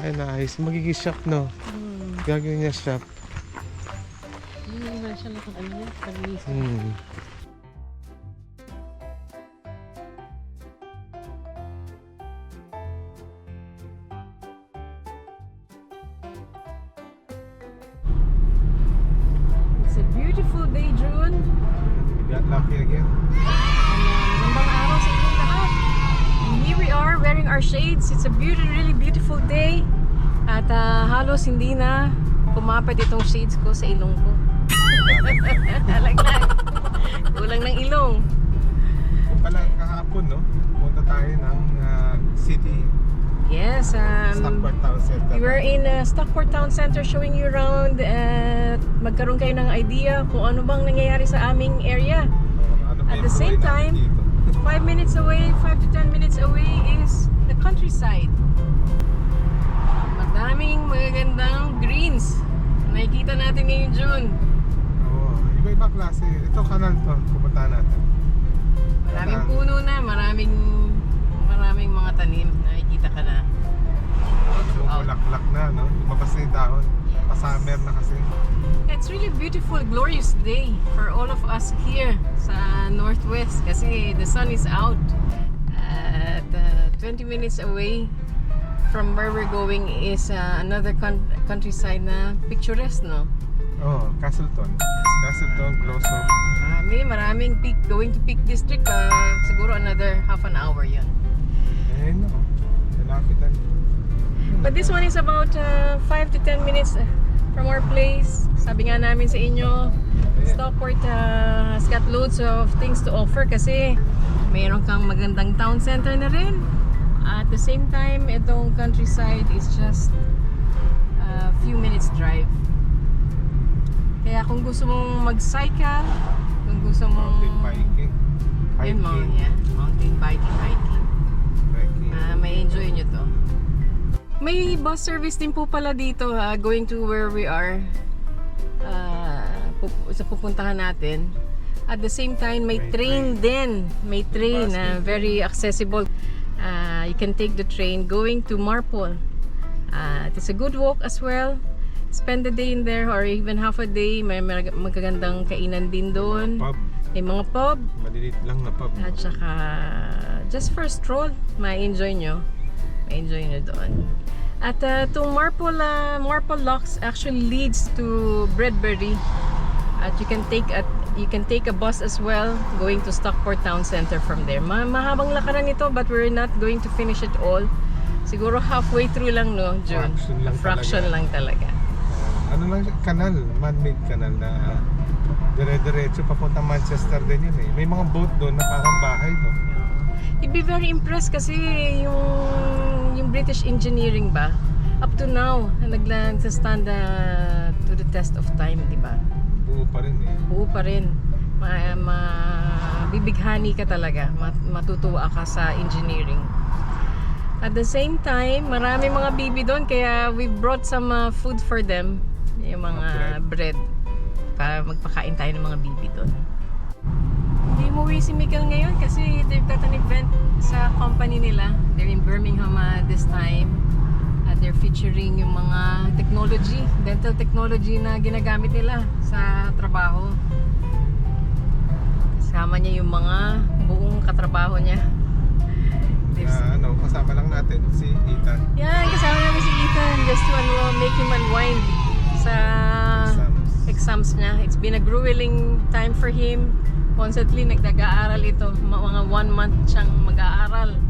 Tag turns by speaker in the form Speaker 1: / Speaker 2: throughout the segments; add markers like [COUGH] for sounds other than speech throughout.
Speaker 1: Ay, nice. Magiging shop, no?
Speaker 2: Hmm.
Speaker 1: Gagawin niya shop.
Speaker 2: Hindi naman siya lang kung ano yan. Permiso.
Speaker 1: Hmm.
Speaker 2: It's a beautiful day, June.
Speaker 1: Got lucky again.
Speaker 2: Here we are wearing our shades. It's a beauty, really beautiful day. At ah, halos hindi na kumapad itong shades ko sa ilong ko. [LAUGHS] Alaglag. Kulang ng ilong.
Speaker 1: Pala kahapon, no? Punta tayo ng ah, city.
Speaker 2: Yes, um,
Speaker 1: Stockport Town Center.
Speaker 2: we were in uh, Stockport Town Center showing you around at magkaroon kayo ng idea kung ano bang nangyayari sa aming area.
Speaker 1: Oh, ano
Speaker 2: At the same time,
Speaker 1: dito?
Speaker 2: 5 minutes away, 5 to 10 minutes away is the countryside. Madaming magagandang greens. Nakikita natin ngayong June.
Speaker 1: Oo, iba-iba klase. Ito kanal to, pupuntahan natin.
Speaker 2: Maraming puno na, maraming maraming mga tanim. Nakikita ka na.
Speaker 1: So, bulaklak na, no? Lumabas na yung dahon. Pa-summer na kasi.
Speaker 2: It's really beautiful, glorious day for all of us here sa Northwest kasi the sun is out. At uh, 20 minutes away from where we're going is uh, another coun- countryside na picturesque, no?
Speaker 1: Oh, Castleton. Castleton, Blossom.
Speaker 2: Marami, maraming peak, going to Peak District, uh, siguro another half an hour yun.
Speaker 1: Eh, no. Malapit.
Speaker 2: But this one is about uh, 5 to 10 minutes uh, from our place. Sabi nga namin sa inyo, Stockport uh, has got loads of things to offer kasi mayroon kang magandang town center na rin. At the same time, itong countryside is just a few minutes drive. Kaya kung gusto mong mag-cycle, kung gusto mong...
Speaker 1: Mountain biking.
Speaker 2: Yun mo,
Speaker 1: Hiking.
Speaker 2: yeah. Mountain biking, hiking.
Speaker 1: Biking.
Speaker 2: Ah, may enjoy nyo to. May bus service din po pala dito ha, going to where we are. Pup- sa pupuntahan natin. At the same time, may,
Speaker 1: May
Speaker 2: train, din. May train
Speaker 1: din.
Speaker 2: very accessible. Ah, you can take the train going to Marpol. Ah, it's a good walk as well. Spend the day in there or even half a day. May mag- magagandang kainan din doon.
Speaker 1: Pub.
Speaker 2: May mga pub.
Speaker 1: Maliliit lang na pub.
Speaker 2: At saka, just for a stroll, ma-enjoy nyo. Ma-enjoy nyo doon. At uh, itong Marple, uh, Marple Locks actually leads to Bredbury. At you can take at you can take a bus as well going to Stockport Town Center from there. Ma mahabang lakaran ito but we're not going to finish it all. Siguro halfway through lang no, June.
Speaker 1: Fraction lang
Speaker 2: A fraction
Speaker 1: talaga.
Speaker 2: lang talaga.
Speaker 1: Ah, ano lang, kanal. Man-made kanal na ah, dire-diretso papunta Manchester din yun eh. May mga boat doon na parang bahay, no?
Speaker 2: You'd be very impressed kasi yung yung British engineering ba up to now naglang sa stand uh, to the test of time, di ba?
Speaker 1: Buo pa rin eh.
Speaker 2: Buo pa rin. Ma, ma bibighani ka talaga. Mat, matutuwa ka sa engineering. At the same time, marami mga bibi doon kaya we brought some uh, food for them. Yung mga bread. Para magpakain tayo ng mga bibi doon. Hindi umuwi si Miguel ngayon kasi they've got an event sa company nila. They're in Birmingham uh, this time. At they're featuring yung mga technology, dental technology na ginagamit nila sa trabaho. Kasama niya yung mga buong katrabaho niya. [LAUGHS]
Speaker 1: Na, ano, kasama lang natin si Ethan.
Speaker 2: yan, kasama namin si Ethan just to ano, make him unwind sa
Speaker 1: Exams.
Speaker 2: exams niya. It's been a grueling time for him. Constantly nagdag-aaral ito. Mga one month siyang mag-aaral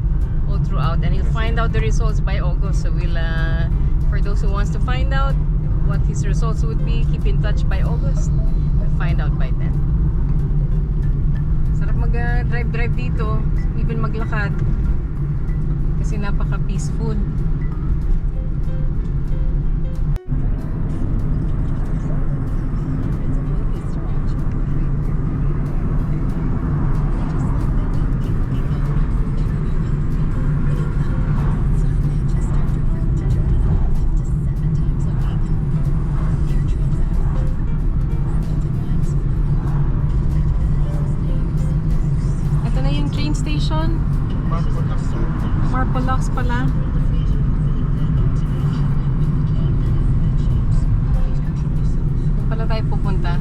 Speaker 2: throughout. And he'll find out the results by August. So we'll, uh, for those who wants to find out what his results would be, keep in touch by August. We'll find out by then. Sarap mag-drive-drive dito. Even maglakad. Kasi napaka-peaceful. Ito station?
Speaker 1: Marco Laksan.
Speaker 2: Marpolox pala. Doon pala tayo pupunta.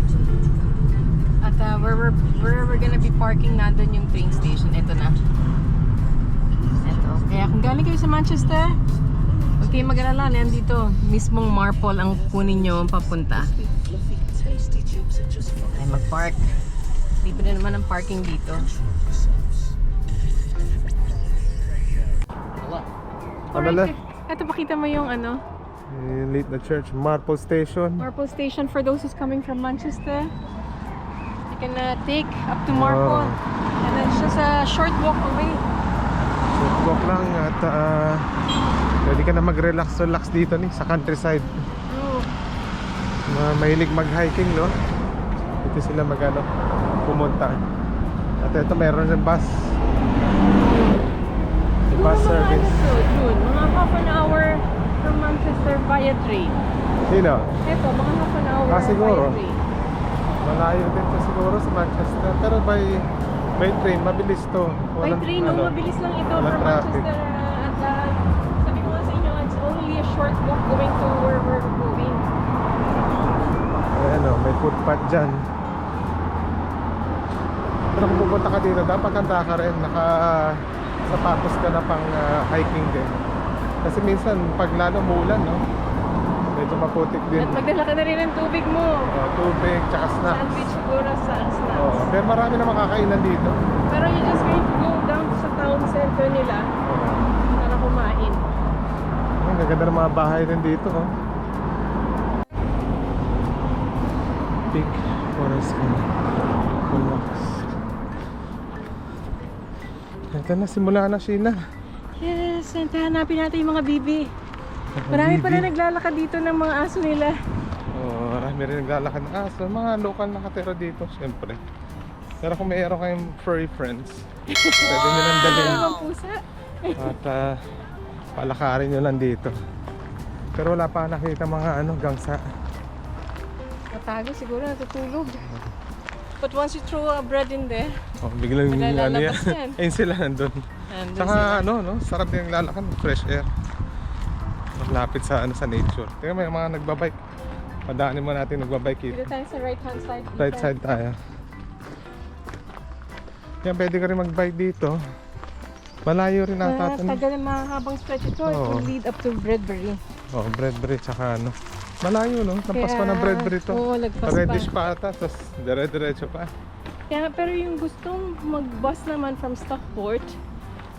Speaker 2: At uh, where, we're, where we're gonna be parking nandun yung train station. Ito na. Ito. Kaya kung galing kayo sa Manchester, huwag kayong mag-alala. Nandito, mismong Marpol ang kunin nyo papunta. Ay, mag-park. Libre na naman ang parking dito.
Speaker 1: Abala.
Speaker 2: Ito, pakita mo yung ano,
Speaker 1: Eh, late na church. Marple Station.
Speaker 2: Marple Station for those who's coming from Manchester. You can uh, take up to Marple. And then it's just a short walk away.
Speaker 1: Short walk lang at ah, pwede ka na mag-relax-relax dito ni sa countryside.
Speaker 2: Oh,
Speaker 1: Mga mahilig mag-hiking, no? Dito sila mag-ano, pumunta. At ito, meron ng bus. Bus
Speaker 2: mga
Speaker 1: service.
Speaker 2: to, June, mga half an hour from Manchester via train.
Speaker 1: Sino?
Speaker 2: Ito, mga half an hour
Speaker 1: Ah, siguro.
Speaker 2: via train.
Speaker 1: Malayo din to siguro sa Manchester. Pero by by train, mabilis to.
Speaker 2: By
Speaker 1: Walang,
Speaker 2: train, no,
Speaker 1: ano,
Speaker 2: mabilis lang ito from
Speaker 1: traffic.
Speaker 2: Manchester. uh, At uh, sabi ko sa inyo, it's only a short walk going to where we're going.
Speaker 1: Ayan o, may footpath dyan. Pero kung pupunta ka dito, dapat handa ka rin. Naka sapatos ka na pang ah, hiking din. Kasi minsan, pag lalo umulan, no? Medyo maputik din.
Speaker 2: At magdala ka na rin ng tubig mo.
Speaker 1: Oh, tubig, tsaka snacks.
Speaker 2: Sandwich siguro sa snacks.
Speaker 1: Oo, pero marami na makakainan dito.
Speaker 2: Pero you're just going to go down sa town center nila para kumain.
Speaker 1: Ang gaganda ng mga bahay din dito, oh. Big forest ka na. Ito na, simula na Sheila.
Speaker 2: Yes, and hanapin natin yung mga bibi. Marami pa na naglalakad dito ng mga aso nila.
Speaker 1: Oo, marami rin naglalakad ng aso. Mga local nakatira dito, syempre. Pero kung mayroon kayong furry friends, pwede nyo lang dalhin. At ah, palakarin nyo lang dito. Pero wala pa nakita mga ano, gangsa.
Speaker 2: Matago siguro, natutulog. But once you throw a bread in there,
Speaker 1: Oh, biglang ano yan.
Speaker 2: Yan. [LAUGHS]
Speaker 1: Ayun sila nandun.
Speaker 2: and
Speaker 1: Tsaka ano, no, sarap din lalakad, fresh air. Malapit sa ano sa nature. Tingnan mo yung mga nagbabike. Padaanin mo natin nagbabike
Speaker 2: dito
Speaker 1: dito.
Speaker 2: tayo sa right hand side. dito.
Speaker 1: Right side tayo. Yan, pwede ka rin mag-bike dito. Malayo rin ata ito.
Speaker 2: tagal ng mahabang stretch ito. It
Speaker 1: Oo.
Speaker 2: will lead up to Bredbury.
Speaker 1: Oh, Bredbury tsaka ano. Malayo no, lampas pa ng Bredbury to.
Speaker 2: Oo, lagpas
Speaker 1: Reddish
Speaker 2: pa.
Speaker 1: pa ata, tapos dire-diretso pa.
Speaker 2: Kaya, pero yung gustong mag-bus naman from Stockport,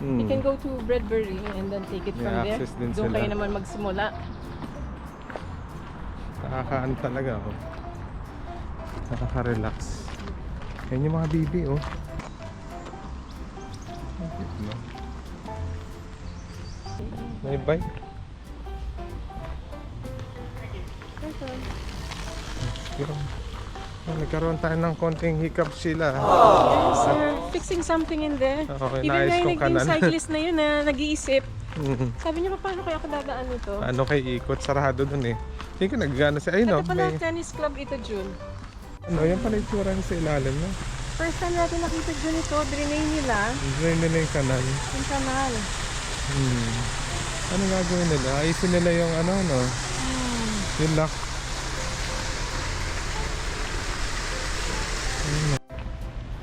Speaker 1: Hmm.
Speaker 2: You can go to Bredbury and then take it
Speaker 1: May
Speaker 2: from there.
Speaker 1: din
Speaker 2: Doon
Speaker 1: sila.
Speaker 2: kayo naman magsimula.
Speaker 1: Nakakaano talaga oh. Nakaka-relax. Yan yung mga bibi oh. May bike. Pero, oh, nagkaroon tayo ng konting hiccup sila.
Speaker 2: Yes, they're fixing something in there.
Speaker 1: Okay,
Speaker 2: Even
Speaker 1: naayos
Speaker 2: nga
Speaker 1: kong
Speaker 2: yung naging
Speaker 1: kanan.
Speaker 2: cyclist na yun na nag-iisip.
Speaker 1: Mm.
Speaker 2: Sabi niya, paano kaya ako dadaan nito?
Speaker 1: ano kay ikot, sarado dun eh. Hindi ko nagana siya. Ayun
Speaker 2: Ito
Speaker 1: oh,
Speaker 2: pala
Speaker 1: may,
Speaker 2: tennis club ito, June.
Speaker 1: ano, yan pala yung tsura niya sa ilalim no?
Speaker 2: First time natin nakita June ito, drenay nila
Speaker 1: Drain nila yung kanal.
Speaker 2: yung kanal.
Speaker 1: Hmm. Ano gagawin nila? Ayusin nila yung ano, no?
Speaker 2: Hmm.
Speaker 1: Yung lock.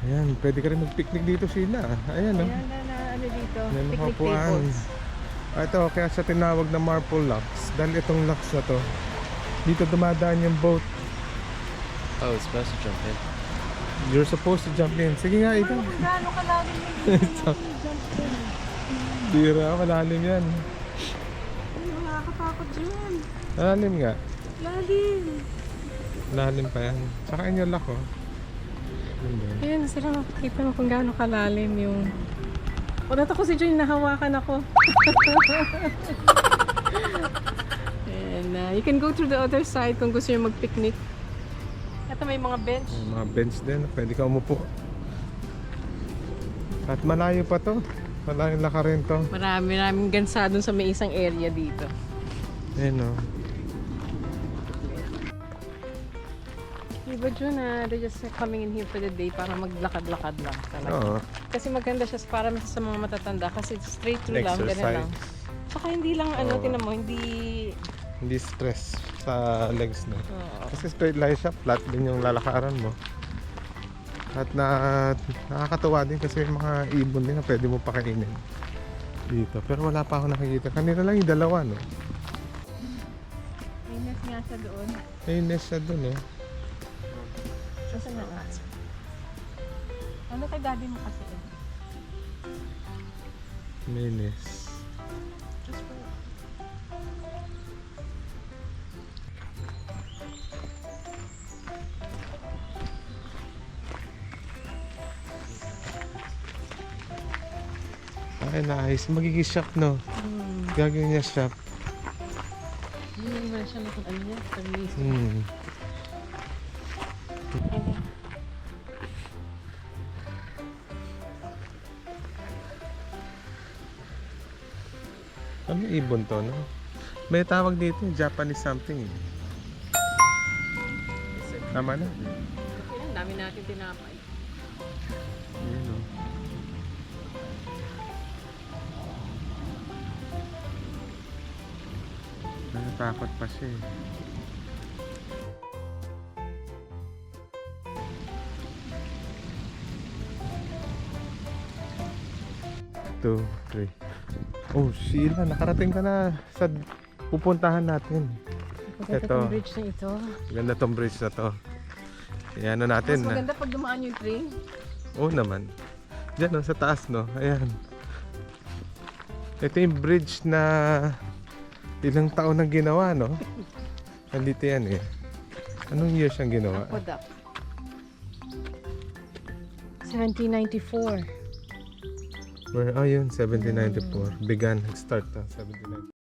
Speaker 1: Ayan, pwede ka rin mag-picnic dito sila. Ayan, no?
Speaker 2: Ayan na, na ano dito,
Speaker 1: Ayan,
Speaker 2: picnic
Speaker 1: makapuan.
Speaker 2: tables.
Speaker 1: Ah, Ito, kaya siya tinawag na Marple Locks. Dahil itong locks na to, dito dumadaan yung boat.
Speaker 3: Oh, it's supposed to jump in.
Speaker 1: You're supposed to jump in. Sige nga, ikaw.
Speaker 2: Kung gaano kalalim yung dito [LAUGHS] natin jump in.
Speaker 1: Bira, malalim yan.
Speaker 2: Ay, nakakatakot June.
Speaker 1: Malalim nga.
Speaker 2: Lalim.
Speaker 1: Malalim pa yan. Saka inyo lock, oh.
Speaker 2: Ayan, sila makikita mo kung gaano kalalim yung... O, nato ko si Joy, nahawakan ako. [LAUGHS] And uh, you can go through the other side kung gusto nyo mag-picnic. Ito may mga bench.
Speaker 1: May mga bench din, pwede ka umupo. At malayo pa to. Malayo laka rin to.
Speaker 2: Marami, maraming gansa dun sa may isang area dito.
Speaker 1: Ayun o.
Speaker 2: Iba dyan na they're just coming in here for the day para maglakad-lakad lang talaga.
Speaker 1: Oo.
Speaker 2: Kasi maganda siya para sa mga matatanda kasi straight through lang, ganun
Speaker 1: Exercise.
Speaker 2: lang. Saka hindi lang ano,
Speaker 1: Oo.
Speaker 2: tinan mo, hindi...
Speaker 1: Hindi stress sa legs no.
Speaker 2: Oo.
Speaker 1: Kasi straight line siya, flat din yung lalakaran mo. At na, nakakatuwa din kasi may mga ibon din na pwede mo pakainin dito. Pero wala pa ako nakikita. Kanina lang yung dalawa, no?
Speaker 2: Init nga siya doon.
Speaker 1: May nest siya dun, no?
Speaker 2: Saan na nga? Ano kay daddy mo kasi?
Speaker 1: May nest.
Speaker 2: Just for...
Speaker 1: Ay, nice. Magiging shop, no?
Speaker 2: Hmm.
Speaker 1: Gagawin niya shop.
Speaker 2: Hindi naman siya na kung ano niya.
Speaker 1: Hmm. Ano ibon to, no? May tawag dito, Japanese something. eh. Tama na.
Speaker 2: Okay lang, dami natin tinapay.
Speaker 1: Yun, no? Natatakot pa siya eh. Two, three. Oh, Sheila, nakarating ka na sa pupuntahan natin.
Speaker 2: Maganda
Speaker 1: Ito.
Speaker 2: tong bridge na ito.
Speaker 1: Ganda tong bridge na to. Ayan na
Speaker 2: Mas
Speaker 1: natin. na.
Speaker 2: maganda pag dumaan yung train.
Speaker 1: Oo naman. Diyan no, sa taas no. Ayan. Ito yung bridge na ilang taon nang ginawa no. [LAUGHS] Nandito yan eh. Anong year siyang ginawa?
Speaker 2: Aqueduct. 1794.
Speaker 1: Where, oh yun, 1794. Began, start to 1794.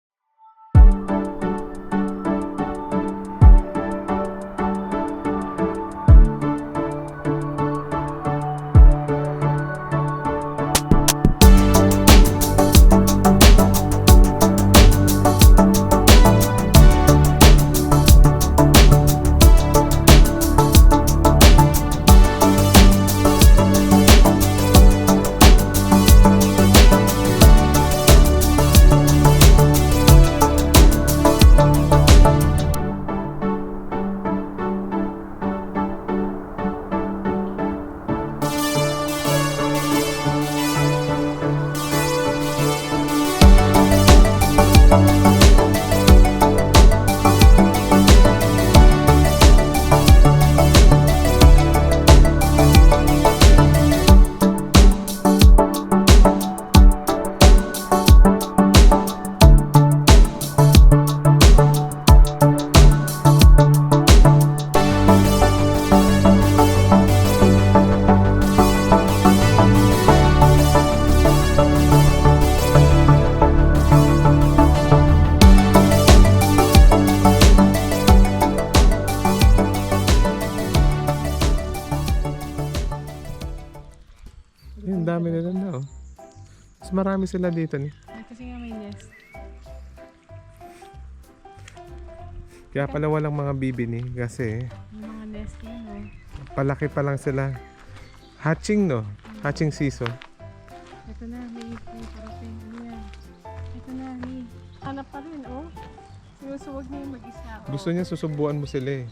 Speaker 1: Mas marami sila dito. Ni.
Speaker 2: Kasi nga may nest.
Speaker 1: Kaya pala walang mga bibi ni kasi
Speaker 2: yung mga nest yun, eh.
Speaker 1: palaki pa lang sila. Hatching no? Hatching season.
Speaker 2: Ito na, may may parating. Ano yan? Ito na, may hanap pa rin, oh. Sinusuwag niya yung mag-isa. Oh.
Speaker 1: Gusto niya susubuan mo sila eh.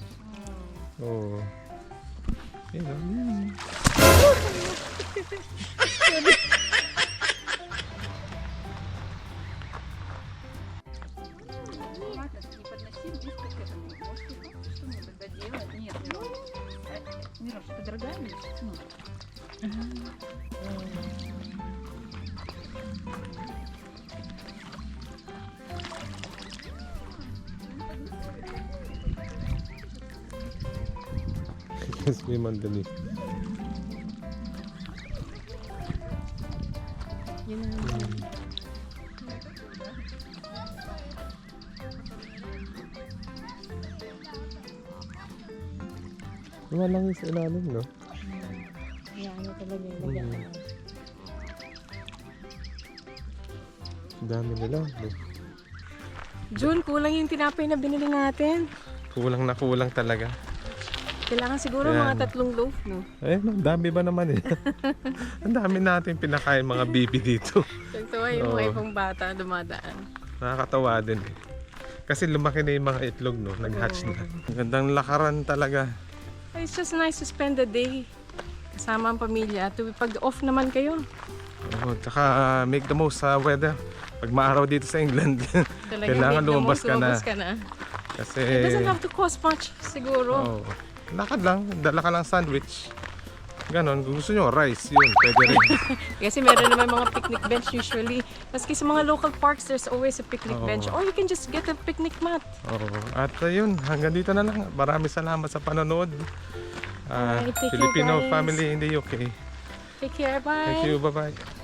Speaker 2: Oh.
Speaker 1: Oo. Oh.
Speaker 4: Ayun, oh. [LAUGHS] Мираж, ты дорогая мне? Ну. [LAUGHS]
Speaker 2: Смей манданин.
Speaker 1: Wala lang yung sa ilalim, no?
Speaker 2: Kaya ano talaga yung lagyan.
Speaker 1: Ang dami nila.
Speaker 2: June, kulang yung tinapay na binili natin.
Speaker 1: Kulang na kulang talaga.
Speaker 2: Kailangan siguro
Speaker 1: Ayan.
Speaker 2: mga tatlong loaf, no?
Speaker 1: Eh, no, dami ba naman eh. [LAUGHS] Ang dami natin pinakain mga bibi dito.
Speaker 2: Nagtawa yung mga
Speaker 1: Oo.
Speaker 2: ibang bata dumadaan.
Speaker 1: Nakakatawa din eh. Kasi lumaki na yung mga itlog, no? Nag-hatch na. Ang Gandang lakaran talaga.
Speaker 2: It's just nice to spend the day kasama ang pamilya. To, pag off naman kayo,
Speaker 1: Oo, tsaka uh, make the most sa weather. Pag maaraw dito sa England. [LAUGHS] Kailangan lumabas ka na.
Speaker 2: ka na.
Speaker 1: Kasi...
Speaker 2: It doesn't have to cost much, siguro.
Speaker 1: Oo. Lakad lang. Dala ka lang sandwich. Ganon. Kung gusto nyo, rice. Yun. Pwede rin. [LAUGHS]
Speaker 2: Kasi meron naman mga picnic bench usually. Maski sa mga local parks, there's always a picnic
Speaker 1: Oo.
Speaker 2: bench. Or you can just get a picnic mat.
Speaker 1: Oo. At ayun, hanggang dito na lang. Maraming salamat sa panonood. Ah,
Speaker 2: Alright, take care,
Speaker 1: Filipino
Speaker 2: guys.
Speaker 1: family in the UK.
Speaker 2: Take care, bye!
Speaker 1: Thank you. Bye-bye.